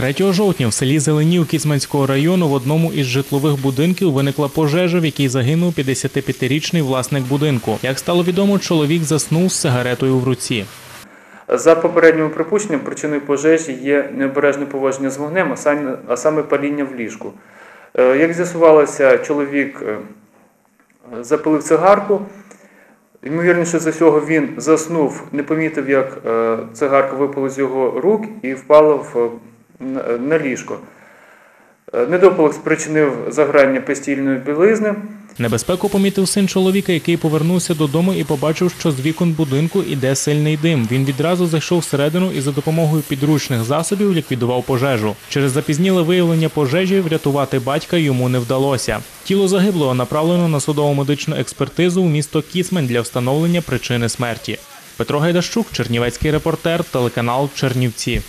3 жовтня в селі Зеленів Кіцманського району в одному із житлових будинків виникла пожежа, в якій загинув 55-річний власник будинку. Як стало відомо, чоловік заснув з сигаретою в руці. За попередніми припущеннями, причиною пожежі є необережне поводження з вогнем, а саме, паління в ліжку. Е, Як з'ясувалося, чоловік е, запалив цигарку. Ймовірніше за всього, він заснув, не помітив, як е, цигарка випала з його рук і впала в, на- ліжко. Е, Недопалок спричинив заграння постільної білизни. Небезпеку помітив син чоловіка, який повернувся додому і побачив, що з вікон будинку іде сильний дим. Він відразу зайшов всередину і за допомогою підручних засобів ліквідував пожежу. Через запізніле виявлення пожежі врятувати батька йому не вдалося. Тіло загиблого направлено на судово-медичну експертизу в місто Кіцмен для встановлення причини смерті. Петро Гайдащук, Чернівецький репортер, телеканал Чернівці.